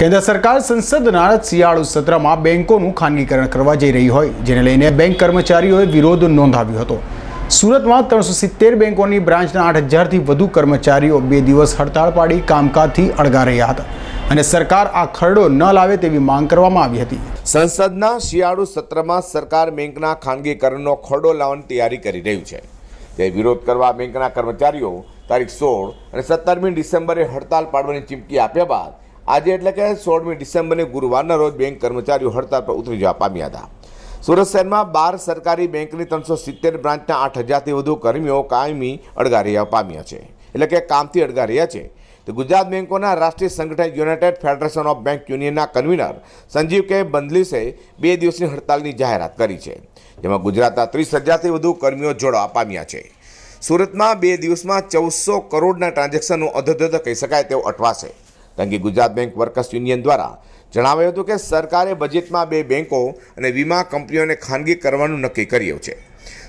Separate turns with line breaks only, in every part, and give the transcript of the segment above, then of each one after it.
કેન્દ્ર સરકાર સંસદના શિયાળુ સત્રમાં બેંકોનું ખાનગીકરણ કરવા જઈ રહી હોય, જેને લઈને બેંક કર્મચારીઓએ વિરોધ નોંધાવ્યો હતો. સુરતમાં ત્રણસો સિત્તેર બેંકોની બ્રાન્ચના આઠ હજારથી વધુ કર્મચારીઓ બે દિવસ હડતાળ પાડી કામકાજથી અળગા રહ્યા હતા અને સરકાર આ ખરડો ન લાવે તેવી માંગ કરવામાં આવી હતી.
સંસદના શિયાળુ સત્રમાં સરકાર બેંકના ખાનગીકરણનો ખરડો લાવવાની તૈયારી કરી રહ્યું છે. તે વિરોધ કરવા બેંકના કર્મચારીઓ તારીખ સોળ અને સત્તરમી ડિસેમ્બરે હડતાલ પાડવાની ચીમકી આપ્યા બાદ આજે એટલે કે સોળમી ડિસેમ્બરને ગુરુવારના રોજ બેંક કર્મચારીઓ હડતાળ પર ઉતરી જવા પામ્યા હતા. સુરત શહેરમાં બાર સરકારી બેંકની ત્રણસો સિત્તેર બ્રાન્ચના આઠ હજારથી વધુ કર્મીઓ કાયમી અડગા પામ્યા છે. એટલે કે કામથી અડગા છે. તો ગુજરાત બેંકોના રાષ્ટ્રીય સંગઠન યુનાઇટેડ ફેડરેશન ઓફ બેંક યુનિયનના કન્વીનર સંજીવ કે બંદલીસે બે દિવસની હડતાલની જાહેરાત કરી છે. જેમાં ગુજરાતના ત્રીસ હજારથી વધુ કર્મીઓ જોડવા પામ્યા છે. સુરતમાં બે દિવસમાં ચૌદસો કરોડના ટ્રાન્ઝેક્શનનું અધધધ કહી શકાય તેવું અટવાશે કારણ કે ગુજરાત બેંક વર્કર્સ યુનિયન દ્વારા જણાવ્યું હતું કે સરકારે બજેટમાં બે બેંકો અને વીમા કંપનીઓને ખાનગી કરવાનું નક્કી કર્યું છે.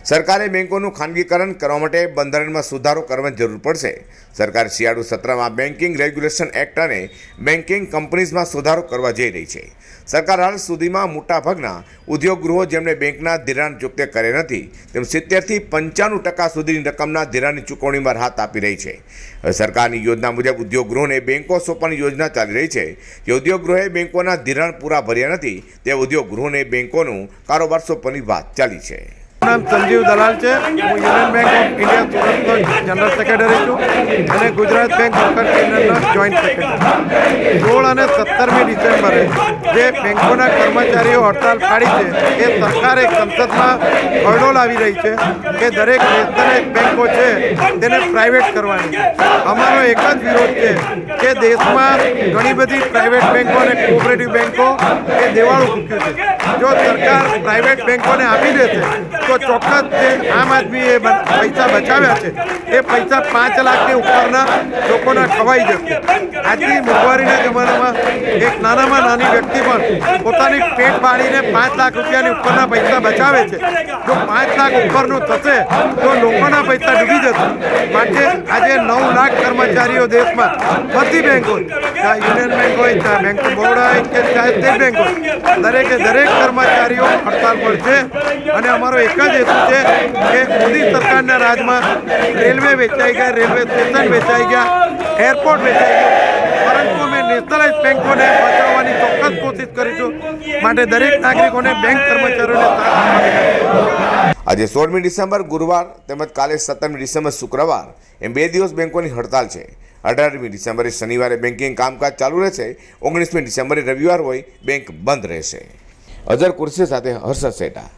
સરકારે બેન્કોનું ખાનગીકરણ કરવા માટે બંધારણમાં સુધારો કરવાની જરૂર પડશે. સરકાર શિયાળુ સત્રમાં બેન્કિંગ રેગ્યુલેશન એક્ટ અને બેન્કિંગ કંપનીઝમાં સુધારો કરવા જઈ રહી છે. સરકાર હાલ સુધીમાં મોટાભાગના ઉદ્યોગ ગૃહો જેમણે બેંકના ધિરાણ ચૂકતે કરે નથી, તેમ સિત્તેરથી પંચાણું ટકા સુધીની રકમના ધિરાણની ચૂકવણીમાં રાહત આપી રહી છે. સરકારની યોજના મુજબ ઉદ્યોગ ગૃહોને બેંકો સોંપવાની યોજના ચાલી રહી છે. જે ઉદ્યોગ બેન્કોના ધિરાણ પૂરા ભર્યા નથી, તે ઉદ્યોગ બેન્કોનું કારોબાર સોંપવાની વાત ચાલી છે.
નામ સંજીવ દલાલ છે. હું યુનિયન બેંક ઓફ ઇન્ડિયા સુરતનો જનરલ સેક્રેટરી છું અને ગુજરાત બેંક યુનિયનનો જોઈન્ટ સેક્રેટરી. અને સત્તરમી ડિસેમ્બરે જે બેંકોના કર્મચારીઓ હડતાલ પાડી છે, એ સરકાર એક સંસદમાં ખરડો લાવી રહી છે કે દરેક નેશનલાઇઝ બેંકો છે, તેને પ્રાઇવેટ કરવાની અમારો એક જ વિરોધ છે કે દેશમાં ઘણી બધી પ્રાઇવેટ બેંકો અને કોઓપરેટિવ બેંકો એ દેવાળું ચૂક્યું છે. જો સરકાર પ્રાઇવેટ બેંકોને આપી દેશે તો ચોક્કસ જે આમ આદમીએ બ- પૈસા બચાવ્યા છે, એ પૈસા પાંચ લાખની ઉપરના લોકોના ખવાઈ જશે. આજની મોંઘવારીના જમાનામાં એક નાનામાં નાની વ્યક્તિ પણ પોતાની પેટ પાડીને પાંચ લાખ રૂપિયાની ઉપરના પૈસા બચાવે છે. જો પાંચ લાખ ઉપરનું થશે, તો લોકોના પૈસા ડૂબી જશે. માટે આજે નવ લાખ કર્મચારીઓ દેશમાં બધી બેંકો ચાહે યુનિયન બેંક હોય, ચાહે બેંક ઓફ બરોડા હોય કે ચાહે સ્ટેટ બેંક હોય. દરેકે દરેક કર્મચારીઓ હડતાલ પર છે. અને અમારો એક જ હેતુ છે કે મોદી સરકારના રાજમાં રેલવે વેચાઈ ગયા, રેલવે સ્ટેશન વેચાઈ ગયા, એરપોર્ટ વેચાઈ ગયા. પરંતુ અમે નેશનલાઇઝ બેંકોને બચાવવાની ચોક્કસ કોશિશ કરીશું. માટે દરેક નાગરિકોને બેંક કર્મચારીઓને
આજે સોળમી ડિસેમ્બર ગુરુવાર તેમજ કાલે સત્તરમી ડિસેમ્બર શુક્રવાર એમ બે દિવસ બેંકોની હડતાલ છે. અઢારમી ડિસેમ્બરે શનિવારે બેન્કિંગ કામકાજ ચાલુ રહેશે. ઓગણીસમી ડિસેમ્બરે રવિવાર હોય બેંક બંધ રહેશે. અજર કુરશી સાથે હર્ષદ સેટા.